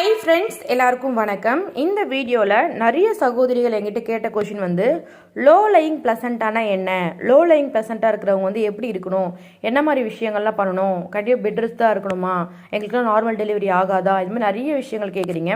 Hi friends எல்லாருக்கும் வணக்கம். இந்த வீடியோவில் நிறைய சகோதரிகள் எங்கிட்ட கேட்ட கொஷின் வந்து லோ லையிங் ப்ளசண்ட்டானா என்ன? லோ லையிங் ப்ளசண்ட்டாக இருக்கிறவங்க வந்து எப்படி இருக்கணும்? என்ன மாதிரி விஷயங்கள்லாம் பண்ணணும்? கண்டிப்பாக பெட்ரெஸ்ட்டாக தான் இருக்கணுமா? எங்களுக்குலாம் நார்மல் டெலிவரி ஆகாதா? இது மாதிரி நிறைய விஷயங்கள் கேட்குறீங்க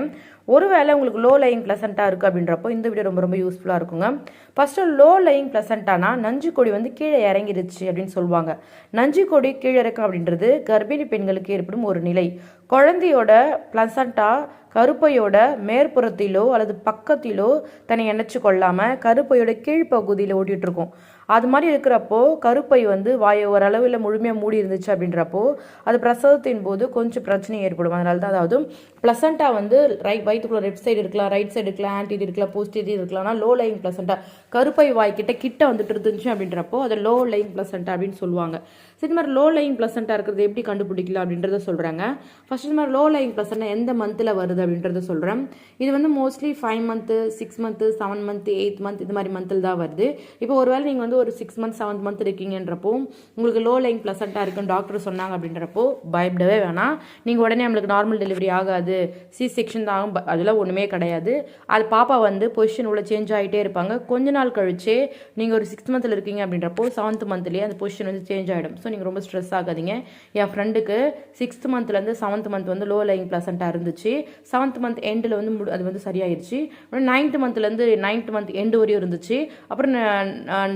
ஒருவேளை உங்களுக்கு லோ லையிங் ப்ளசண்ட்டாக இருக்குது அப்படின்றப்போ இந்த வீடியோ ரொம்ப ரொம்ப யூஸ்ஃபுல்லாக இருக்குங்க. ஃபஸ்ட்டு லோ லையிங் ப்ளசண்ட்டானா நஞ்சு கொடி வந்து கீழே இறங்கிருச்சு அப்படின்னு சொல்லுவாங்க. நஞ்சு கொடி கீழே இறக்கம் அப்படின்றது கர்ப்பிணி பெண்களுக்கு ஏற்படும் ஒரு நிலை. குழந்தையோட பிளசண்டா கருப்பையோட மேற்புறத்திலோ அல்லது பக்கத்திலோ தன்னை இணைச்சு கொள்ளாமல் கருப்பையோட கீழ்ப்பகுதியில் ஓட்டிகிட்ருக்கோம் அது மாதிரி இருக்கிறப்போ கருப்பை வந்து வாயை ஓரளவில் முழுமையாக மூடி இருந்துச்சு அப்படின்றப்போ அது பிரசவத்தின் போது கொஞ்சம் பிரச்சனை ஏற்படும். அதனால தான் அதாவது ப்ளசண்ட்டாக வந்து ரைட் வயிற்றுக்குள்ள லெஃப்ட் சைடு இருக்கலாம் ரைட் சைடு இருக்கலாம் ஆன்டிடி இருக்கலாம் போஸ்டிடி இருக்கலாம் லோ லைங் பிளசண்டா கருப்பை வாய் கிட்ட கிட்ட வந்துட்டு இருந்துச்சு அப்படின்றப்போ அது லோ லைங் பிளசண்டா அப்படின்னு சொல்லுவாங்க. சரி இது மாதிரி லோ லைங் பிளசண்டா இருக்கிறது எப்படி கண்டுபிடிக்கலாம் அப்படின்றத சொல்கிறாங்க ஃபர்ஸ்ட் இது மாதிரி லோ லைங் பிளசண்டா எந்த மந்தில் வருது அப்படின்றத சொல்கிறேன் இது வந்து mostly five month six month seven month eighth month இது மாதிரி மந்தில் தான் வருது. இப்போ ஒருவேளை நீங்கள் வந்து ஒரு சிக்ஸ் மந்த் செவன்த் மந்த் இருக்கீங்கன்றப்போ உங்களுக்கு லோ லைங் ப்ளசண்ட்டாக இருக்குன்னு டாக்டர் சொன்னாங்க அப்படின்றப்போ பயப்படவே வேணாம். நீங்கள் உடனே நம்மளுக்கு நார்மல் டெலிவரி ஆகாது. சி செக்ஷன் தான் ஆகும். ப- அதெல்லாம் ஒன்றுமே கிடையாது. அது பாப்பா வந்து பொசிஷன் உள்ள சேஞ்ச் ஆகிட்டே இருப்பாங்க. கொஞ்ச நாள் கழிச்சே நீங்கள் ஒரு சிக்ஸ் மந்தில் இருக்கீங்க அப்படின்றப்போ செவன்த் மந்த்லேயே அந்த பொசிஷன் வந்து சேஞ்ச் ஆகிடும் ஸோ நீங்கள் ரொம்ப ஸ்ட்ரெஸ் ஆகாதீங்க. என் ஃப்ரெண்டுக்கு சிக்ஸ்த் மந்த்லேருந்து செவன்த் மந்த் வந்து லோ லைங் ப்ளசண்ட்டாக இருந்துச்சு. செவன்த் மந்த் எண்டில் வந்து அது வந்து சரியாயிருச்சு. நைன்த் மந்த்லேருந்து நைன்த் மந்த் எண்டு வரையும் இருந்துச்சு. அப்புறம்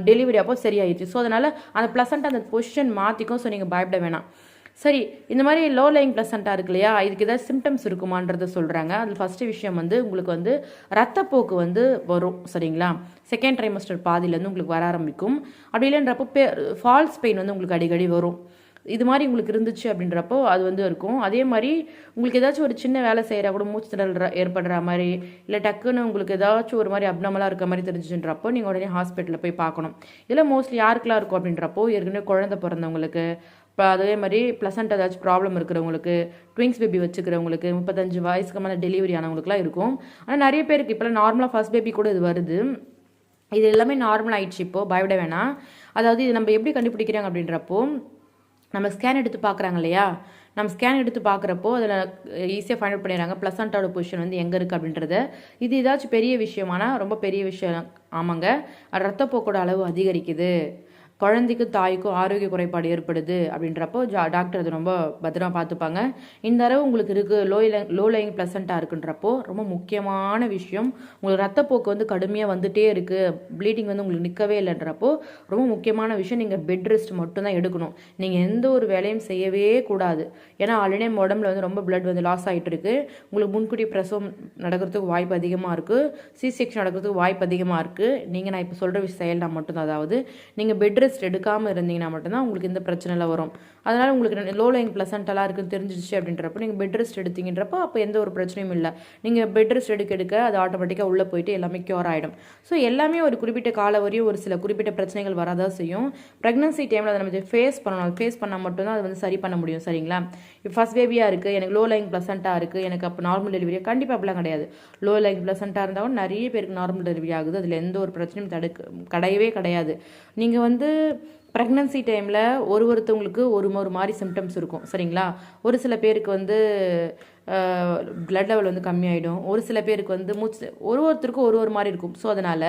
டெலிவரி அப்போ சரியாயிருச்சு ஸோ அதனால் அந்த ப்ளசண்ட் அந்த பொசிஷன் மாற்றிக்கும் ஸோ நீங்கள் பயப்பட வேணாம். சரி இந்த மாதிரி லோ லைங் ப்ளசண்ட்டாக இருக்கு இல்லையா? இதுக்கு ஏதாவது சிம்டம்ஸ் இருக்குமான்றத சொல்கிறாங்க அதில் ஃபஸ்ட்டு விஷயம் வந்து உங்களுக்கு வந்து ரத்தப்போக்கு வந்து வரும் சரிங்களா? செகண்ட் ட்ரைமஸ்டர் பாதியிலேருந்து உங்களுக்கு வர ஆரம்பிக்கும். அப்படி இல்லைன்றப்போ பே ஃபால்ஸ் பெயின் வந்து உங்களுக்கு அடிக்கடி வரும். இது மாதிரி உங்களுக்கு இருந்துச்சு அப்படின்றப்போ அது வந்து இருக்கும். அதே மாதிரி உங்களுக்கு ஏதாச்சும் ஒரு சின்ன வேலை செய்கிறா கூட மூச்சு திணறல் ஏற்படுற மாதிரி இல்லை டக்குன்னு உங்களுக்கு ஏதாச்சும் ஒரு மாதிரி அப்னமலாக இருக்க மாதிரி தெரிஞ்சுன்றப்போ நீங்கள் உடனே ஹாஸ்பிட்டலில் போய் பார்க்கணும். இதில் மோஸ்ட்லி யாருக்கெல்லாம் இருக்கும் அப்படின்றப்போ ஏற்கனவே குழந்தை பிறந்தவங்களுக்கு இப்போ அதே மாதிரி ப்ளசண்ட் ஏதாச்சும் ப்ராப்ளம் இருக்கிறவங்களுக்கு ட்விங்ஸ் பேபி வச்சுக்கிறவங்களுக்கு முப்பத்தஞ்சு வயசுக்கு மேலே டெலிவரி ஆனவங்களுக்குலாம் இருக்கும். ஆனால் நிறைய பேருக்கு இப்போலாம் நார்மலாக ஃபர்ஸ்ட் பேபி கூட இது வருது. இது எல்லாமே நார்மல் ஆயிடுச்சு இப்போது பயப்பட வேணாம். அதாவது இது நம்ம எப்படி கண்டுபிடிக்கிறாங்க அப்படின்றப்போ நம்ம ஸ்கேன் எடுத்து பார்க்குறாங்க இல்லையா நம்ம ஸ்கேன் எடுத்து பார்க்குறப்போ அதில் ஈஸியாக ஃபைண்ட் அவுட் பண்ணிடுறாங்க. ப்ளசண்ட்டோட பொசிஷன் வந்து எங்கே இருக்குது அப்படின்றத. இது ஏதாச்சும் பெரிய விஷயமானா ரொம்ப பெரிய விஷயம் ஆமாங்க. ரத்தப்போக்கோட அளவு அதிகரிக்குது. குழந்தைக்கும் தாய்க்கும் ஆரோக்கிய குறைபாடு ஏற்படுது அப்படின்றப்போ ஜா டாக்டர் அது ரொம்ப பத்திரமா பார்த்துப்பாங்க. இந்த அளவு உங்களுக்கு இருக்குது லோ லோ லைங் ப்ளசண்ட்டாக இருக்குன்றப்போ ரொம்ப முக்கியமான விஷயம் உங்களுக்கு ரத்தப்போக்கு வந்து கடுமையாக வந்துட்டே இருக்குது ப்ளீடிங் வந்து உங்களுக்கு நிற்கவே இல்லைன்றப்போ ரொம்ப முக்கியமான விஷயம் நீங்கள் பெட் ரெஸ்ட் மட்டும்தான் எடுக்கணும். நீங்கள் எந்த ஒரு வேலையும் செய்யவே கூடாது. ஏன்னா ஆல்ரெடி நம்ம உடம்புல வந்து ரொம்ப பிளட் வந்து லாஸ் ஆகிட்டு இருக்கு. உங்களுக்கு முன்கூட்டி பிரசவம் நடக்கிறதுக்கு வாய்ப்பு அதிகமாக இருக்குது சி செக்ஷன் நடக்கிறதுக்கு வாய்ப்பு அதிகமாக இருக்குது நீங்கள் நான் இப்போ சொல்கிற விஷயம் செயல்னா மட்டும்தான். அதாவது நீங்கள் பெட் ரெஸ்ட் ரெஸ்ட் எடுக்காமல் இருந்தீங்கன்னா மட்டும்தான் உங்களுக்கு இந்த பிரச்சனைலாம் வரும். அதனால் உங்களுக்கு லோ லைங் ப்ளசண்டெல்லாம் இருக்குன்னு தெரிஞ்சிச்சு அப்படின்றப்போ நீங்கள் பெட் ரெஸ்ட் எடுத்தீங்கன்றப்போ அப்போ எந்த ஒரு பிரச்சனையும் இல்லை. நீங்கள் பெட் ரெஸ்ட் எடுக்க எடுக்க அது ஆட்டோமேட்டிக்காக உள்ளே போயிட்டு எல்லாமே க்யூர் ஆகிடும் ஸோ எல்லாமே ஒரு குறிப்பிட்ட கால வரையும் ஒரு சில குறிப்பிட்ட பிரச்சனைகள் வரதான் செய்யும். ப்ரெக்னன்சி டைமில் அதை நம்ம ஃபேஸ் பண்ணணும். ஃபேஸ் பண்ணால் மட்டும்தான் அது வந்து சரி பண்ண முடியும் சரிங்களா? இப்போ ஃபர்ஸ்ட் பேபியாக இருக்குது எனக்கு லோ லைங் ப்ளசண்ட்டாக இருக்குது எனக்கு அப்போ நார்மல் டெலிவரியாக கண்டிப்பாக அப்படிலாம் கிடையாது. லோ லைங் ப்ளசண்ட்டாக இருந்தாலும் நிறைய பேருக்கு நார்மல் டெலிவரி ஆகுது. அதில் எந்த ஒரு பிரச்சனையும் தடுக்க கிடையவே கிடையாது. நீங்கள் வந்து ப்ரெக்னன்சி டைமில் ஒரு ஒருத்தவங்களுக்கு ஒரு ஒரு மாதிரி சிம்டம்ஸ் இருக்கும் சரிங்களா? ஒரு சில பேருக்கு வந்து பிளட் லெவல் வந்து கம்மியாயிடும். ஒரு சில பேருக்கு வந்து மூச்சு ஒரு ஒருத்தருக்கும் ஒரு ஒரு மாதிரி இருக்கும். ஸோ அதனால்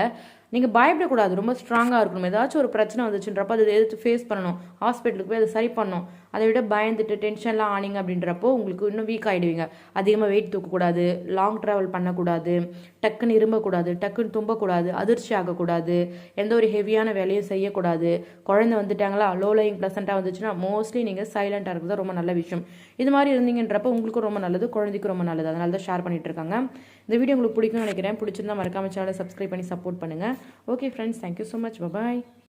நீங்கள் பயப்படக்கூடாது. ரொம்ப ஸ்ட்ராங்காக இருக்கணும். ஏதாச்சும் ஒரு பிரச்சனை வந்துச்சுன்றப்போ அதை எதிர்த்து ஃபேஸ் பண்ணணும். ஹாஸ்பிட்டலுக்கு போய் அதை சரி பண்ணணும். அதை விட பயந்துட்டு டென்ஷன்லாம் ஆனிங்க அப்படின்றப்போ உங்களுக்கு இன்னும் வீக் ஆகிடுவீங்க அதிகமாக வெயிட் தூக்கக்கூடாது லாங் ட்ராவல் பண்ணக்கூடாது டக்குன்னு இரும்பக்கூடாது டக்குன்னு தும்பக்கூடாது அதிர்ச்சி ஆகக்கூடாது எந்த ஒரு ஹெவியான வேலையும் செய்யக்கூடாது. குழந்தை வந்துட்டாங்களா லோ லைங் ப்ளசண்ட்டாக வந்துச்சுன்னா மோஸ்ட்லி நீங்கள் சைலண்ட்டாக இருக்கிறது ரொம்ப நல்ல விஷயம். இது மாதிரி இருந்தீங்கன்றப்போ உங்களுக்கும் ரொம்ப நல்லது குழந்தைக்கும் ரொம்ப நல்லது. அதனால தான் ஷேர் பண்ணிகிட்டு இருக்காங்க. இந்த வீடியோ உங்களுக்கு பிடிக்கும்னு நினைக்கிறேன். பிடிச்சிருந்தா மறக்காம சேனலை சப்ஸ்கிரைப் பண்ணி சப்போர்ட் பண்ணுங்கள் okay friends thank you so much bye bye